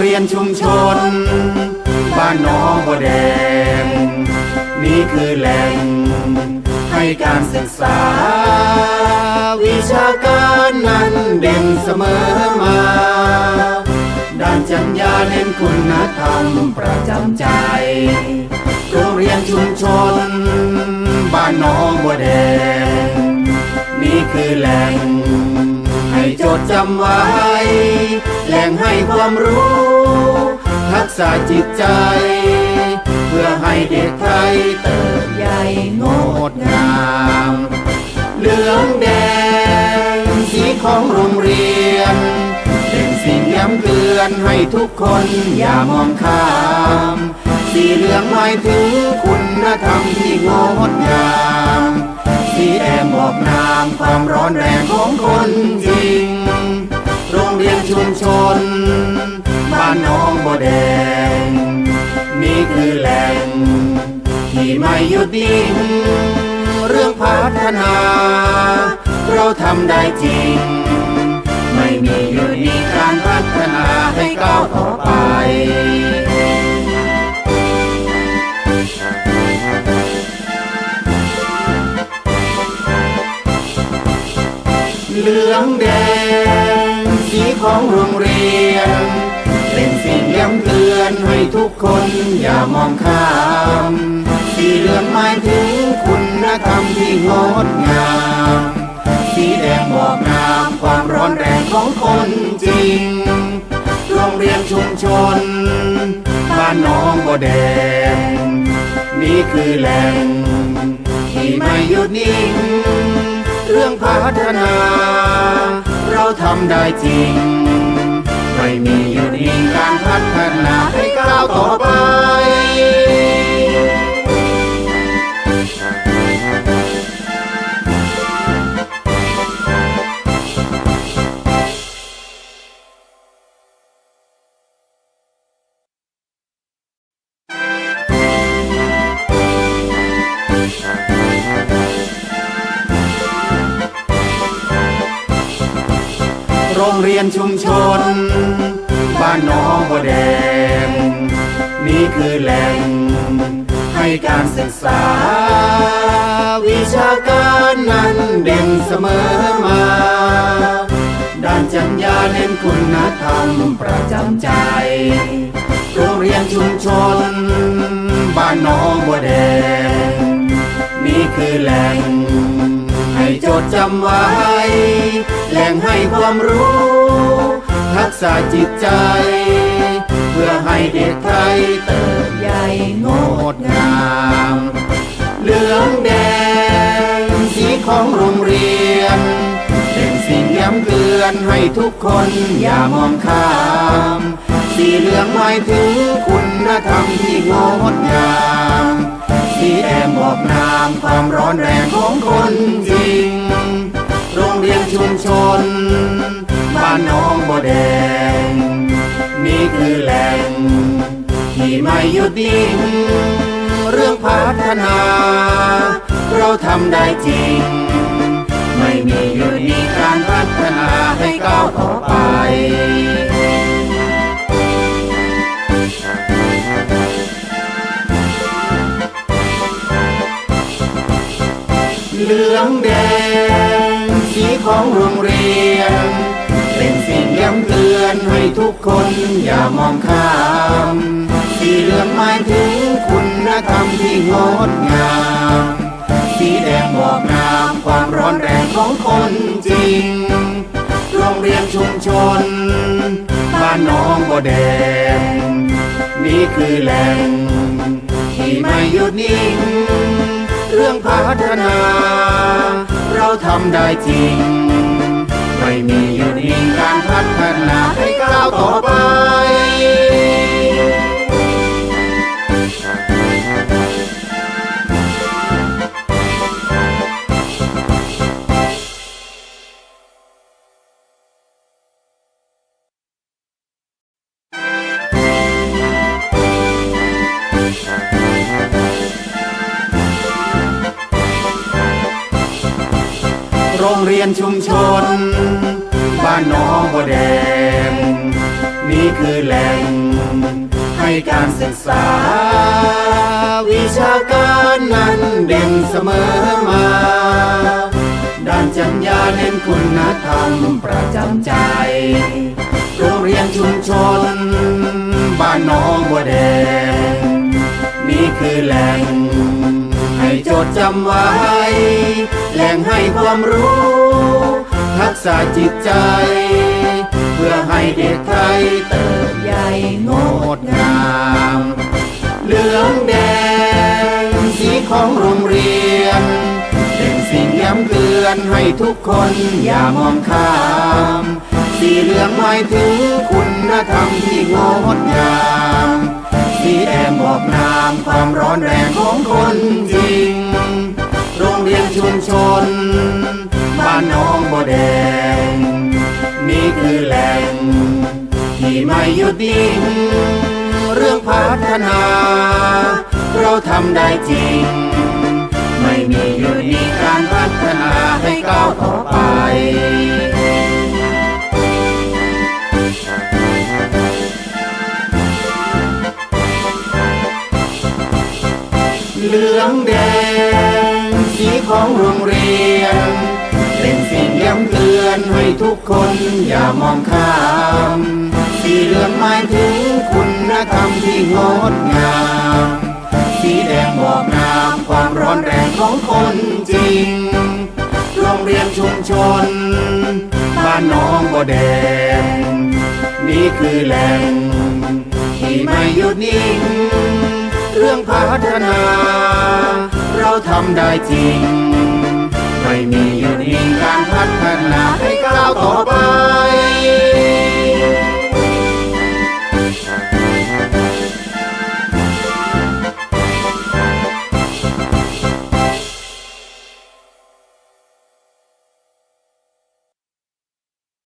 เรียนชุมชน บ้านน้องบัวแดง นี่คือแหล่ง ให้การศึกษา วิชาการนั้นเด่นเสมอมา ด้านจัญญาเน้นคุณธรรมประจำใจโรงเรียนชุมชน บ้านน้องบัวแดง ดจำไว้ แหล่งให้ความรู้ ทักษะจิตใจ เพื่อให้เด็กไทยเติบใหญ่งดงาม เหลืองแดงสีของโรงเรียน เป็นสิ่งย้ำเตือนให้ทุกคนอย่ามองข้าม สีเหลืองหมายถึงคุณธรรมที่งดงาม สีแดงบอกนามความร้อนแรงของคนจริง โรงเรียนชุมชน บ้านน้องบัวแดง นี่คือแหล่ง ที่ไม่หยุดนิ่งเรื่องพัฒนา เราทำได้จริง ไม่มีหยุดนิ่ง องแดง สีของโรงเรียน เป็นสิ่งย้ำเตือนให้ทุกคนอย่ามองข้าม สีเหลืองหมายถึงคุณธรรมที่งดงาม สีแดงบอกนามความร้อนแรงของคนจริง โรงเรียนชุมชน บ้านน้องบัวแดง นี่คือแหล่งที่ไม่หยุดนิ่ง เรื่องพัฒนา เราทำได้จริง ไม่มีหยุดนิ่งการพัฒนาให้ก้าวต่อไป โรงเรียนชุมชน บ้านน้องบัวแดง นี่คือแหล่ง ให้การศึกษา วิชาการนั้นเด่นเสมอมา ด้านจัญญาเน้นคุณธรรมประจำใจ โรงเรียนชุมชน บ้านน้องบัวแดง นี่คือแหล่ง จดจำไว้ แหล่งให้ความรู้ ทักษะจิตใจ เพื่อให้เด็กไทยเติบใหญ่งดงาม เหลืองแดงสีของโรงเรียน เป็นสิ่งย้ำเตือนให้ทุกคนอย่ามองข้าม สีเหลืองหมายถึงคุณธรรมที่งดงามสีแดงบอกนามความร้อนแรงของคน น บ้านน้องบัวแดง นี่คือแหล่ง ที่ไม่หยุดนิ่ง เรื่องพัฒนา เราทำได้จริง ไม่มีหยุดนิ่งการพัฒนาให้ก้าวต่อไปเหลืองแดงีของโรงเรียน เป็นสิ่งย้ำเตือนให้ทุกคนอย่ามองข้ามสีเหลืองหมายถึงคุณธรรมที่งดงาม สีแดงบอกนามความร้อนแรงของคนจริง โรงเรียนชุมชน บ้านน้องบัวแดง นี่คือแหล่ง ที่ไม่หยุดนิ่ง เรื่องพัฒนา เราทำได้จริง ไม่มีหยุดนิ่งการพัฒนา โรงเรียนชุมชน บ้านน้องบัวแดง นี่คือแหล่ง ให้การศึกษา วิชาการนั้นเด่นเสมอมา ด้านจัญญาเน้นคุณธรรมประจำใจ โรงเรียนชุมชน บ้านน้องบัวแดง นี่คือแหล่ง จดจำไว้ แหล่งให้ความรู้ ทักษะจิตใจ เพื่อให้เด็กไทยเติบใหญ่งดงาม เหลืองแดงสีของโรงเรียนเป็นสิ่งย้ำเตือนให้ทุกคนอย่ามองข้าม สีเหลืองหมายถึงคุณธรรมที่งดงามสีแดงบอกนามความร้อนแรงของคนจ ริง โรงเรียนชุมชน บ้านน้องบัวแดง นี่คือแหล่ง ที่ไม่หยุดนิ่ง เรื่องพัฒนา เราทำได้จริง ไม่มีหยุดนิ่งการพัฒนาให้ก้าวต่อไป เหลืองแดง สีของโรงเรียน เป็นสิ่งย้ำเตือนให้ทุกคนอย่ามองข้าม สีเหลืองหมายถึงคุณธรรมที่งดงาม สีแดงบอกนามความร้อนแรงของคนจริง โรงเรียนชุมชน บ้านน้องบัวแดง นี่คือแหล่งที่ไม่หยุดนิ่ง เรื่องพัฒนา เราทำได้จริง ไม่มีหยุดนิ่งการพัฒนาให้ก้าวต่อไป